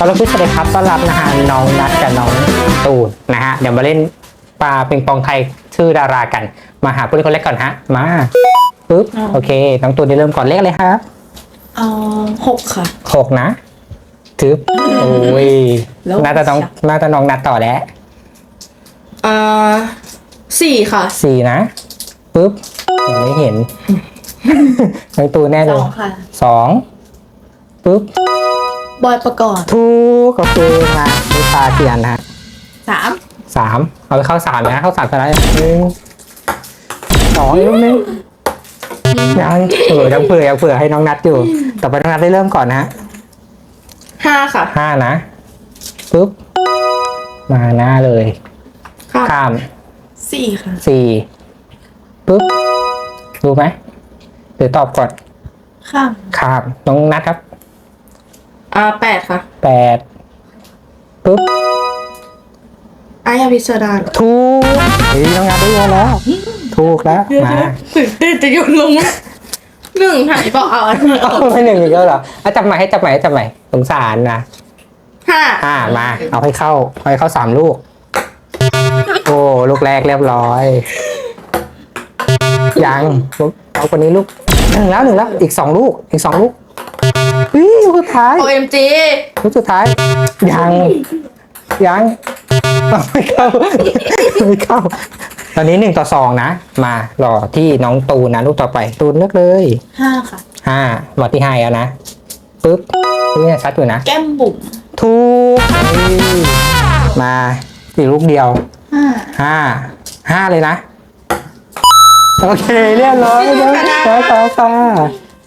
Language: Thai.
ตอนรับผู้สวัสดีครับต้อนรับนะฮะน้องนัดกับน้องตูนนะฮะเดี๋ยวมาเล่นปลาปิงปองไทยชื่อดารากัน มาหาผู้เล่นคนแรกก่อนฮะ มาปึ๊บโอเคน้องตูนได้เริ่มก่อนเลขอะไรครับเอาหกค่ะ หกนะทึบโอ้ยแล้ว น่าจะน้องน่าจะน้องนัดต่อแล้วอ่าสี่ค่ะสี่นะปึ๊บยังไม่เห็นน้องตูนแน่สเลอยงค่ะสองปึ๊บ บอยประกอบทูกโอเคมาดูตาเทียนนะฮะสามสามเอาไปเข้าสามนะเข้าสามสไลด์หนึ่งสองอีกลูกนึงยังเผื่อยังเผื่อยังเผื่อให้น้องนัดอยู่ ต่อไปน้องนัดได้เริ่มก่อนนะฮะห้าค่ะ ห้านะปุ๊บมาหน้าเลย ค่ะข้ามสี่ค่ะสี่ปุ๊บรู้ไหมหรือตอบก่อน ข้าม ข้ามน้องนัดครับ อ่าแปดค่ะแปดปุ๊บอายาพิสดารถูกเฮ้ยน้องนัดได้เยอะแล้ว ถูกแล้ว มาตื่นเต้นจะโยนลงหนึ่งหายเปล่าเอาอันนี้ออกไม่หนึ่งอีกแล้วเหรออะจับใหม่ให้จับใหม่ให้จับใหม่สงสารนะห้าอ่ามา เอาให้เข้าเอาให้เข้าสามลูก โอ้ลูกแรกเรียบร้อย ยังลูกเอาคนนี้ลูกหนึ่งแล้วหนึ่งแล้ว อีกสองลูก อีกสองลูก วิลูกสุดท้ายโอเอ็มจีลูกสุดท้าย ยัง ยังเอาไม่เข้าไม่เข้า ตอนนี้หนึ่งต่อสองนะ มารอที่น้องตูนนะลูกต่อไป ตูนเลือกเลยห้าค่ะห้าหมดที่ห้าแล้วนะ ปึ๊บนี่ชัดอยู่นะ แก้มบุ๋มถูกนี่มาอีกลูกเดียวห้าห้าห้าเลยนะ โอเค เรียบร้อยแล้วแล้วต่อค่ะ